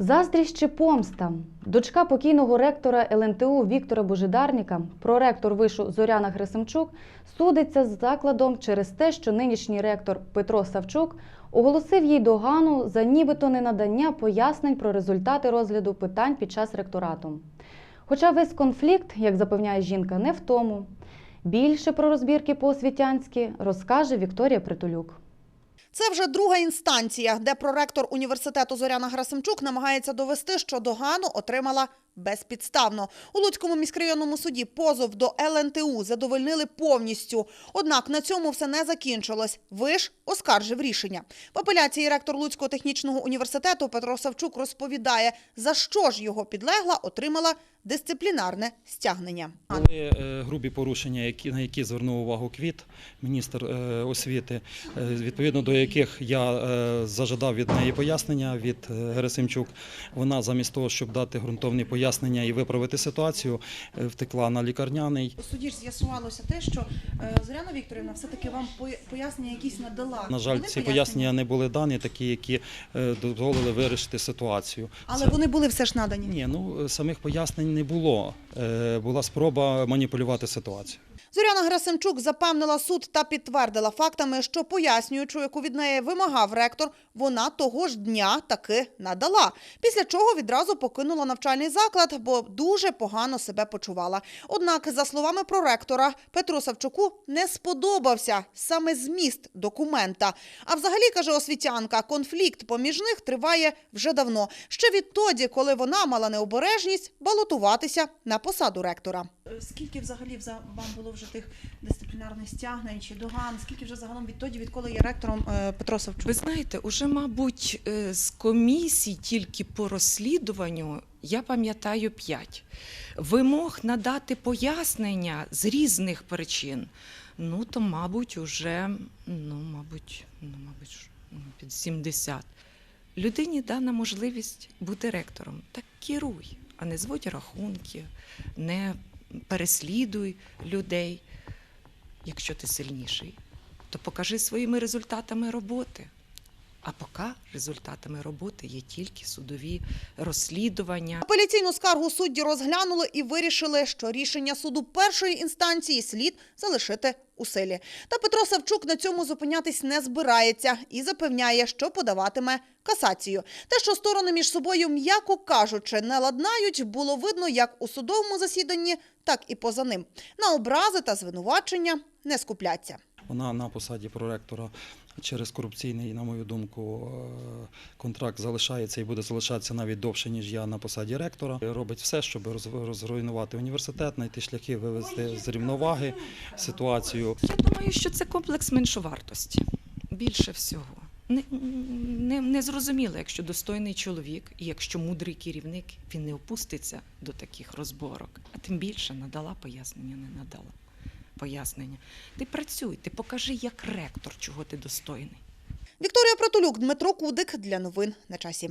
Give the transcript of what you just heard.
Заздрість чи помста. Дочка покійного ректора ЛНТУ Віктора Божидарніка, проректор вишу Зоряна Грисимчук, судиться з закладом через те, що нинішній ректор Петро Савчук оголосив їй догану за нібито ненадання пояснень про результати розгляду питань під час ректорату. Хоча весь конфлікт, як запевняє жінка, не в тому. Більше про розбірки по-освітянськи розкаже Вікторія Притулюк. Це вже друга інстанція, де проректор університету Зоряна Грасимчук намагається довести, що догану отримала безпідставно. У Луцькому міськрайонному суді позов до ЛНТУ задовольнили повністю. Однак на цьому все не закінчилось. Виш оскаржив рішення. В апеляції ректор Луцького технічного університету Петро Савчук розповідає, за що ж його підлегла отримала дисциплінарне стягнення. Були е, грубі порушення, на які звернув увагу КВІТ, міністр е, освіти, е, відповідно до яких я зажадав від неї пояснення від Герасимчук. Вона замість того, щоб дати ґрунтовні пояснення і виправити ситуацію, е, втекла на лікарняний. У суді ж з'ясувалося те, що е, Зоряна Вікторівна все-таки вам пояснення якісь надала. На жаль, Були ці пояснення не були дані, такі, які е, дозволили вирішити ситуацію. Але Це- вони були все ж надані. Ні, ну самих пояснень не було. Була спроба маніпулювати ситуацію. Зоряна Грасимчук запевнила суд та підтвердила фактами, що пояснюючи, яку від неї вимагав ректор, вона того ж дня таки надала. Після чого відразу покинула навчальний заклад, бо дуже погано себе почувала. Однак, за словами проректора, Петру Савчуку не сподобався саме зміст документа. А взагалі каже освітянка, конфлікт поміж них триває вже давно. Ще відтоді, коли вона мала необережність балотуватися на посаду ректора. Е, Скільки взагалі вам було вже тих дисциплінарних стягнень чи доган? Скільки вже загалом відтоді, відколи є ректором е, Петро Савчук? Ви знаєте, уже, мабуть, е, з комісій тільки по розслідуванню я пам'ятаю п'ять. Вимог надати пояснення з різних причин. Ну, то, мабуть, уже, ну, мабуть, ну, мабуть, ну, під 70. Людині дана можливість бути ректором. Так керуй, а не зводь рахунки, не переслідуй людей. Якщо ти сильніший, то покажи своїми результатами роботи. А поки результатами роботи є тільки судові розслідування. Апеляційну скаргу судді розглянули і вирішили, що рішення суду першої інстанції слід залишити у силі. Та Петро Савчук на цьому зупинятись не збирається і запевняє, що подаватиме касацію. Те, що сторони між собою, м'яко кажучи, не ладнають, було видно як у судовому засіданні, так і поза ним. На образи та звинувачення не скупляться. Вона на посаді проректора через корупційний, на мою думку, е, контракт залишається і буде залишатися навіть довше, ніж я на посаді ректора. Робить все, щоб розруйнувати університет, знайти шляхи вивести з рівноваги ситуацію. Я думаю, що це комплекс меншовартості. Більше всього. Не, не, не зрозуміло, якщо достойний чоловік і якщо мудрий керівник, він не опуститься до таких розборок. А тим більше надала пояснення, не надала пояснення. Ти працюй, ти покажи як ректор, чого ти достойний. Вікторія Протулюк, Дмитро Кудик для новин на часі.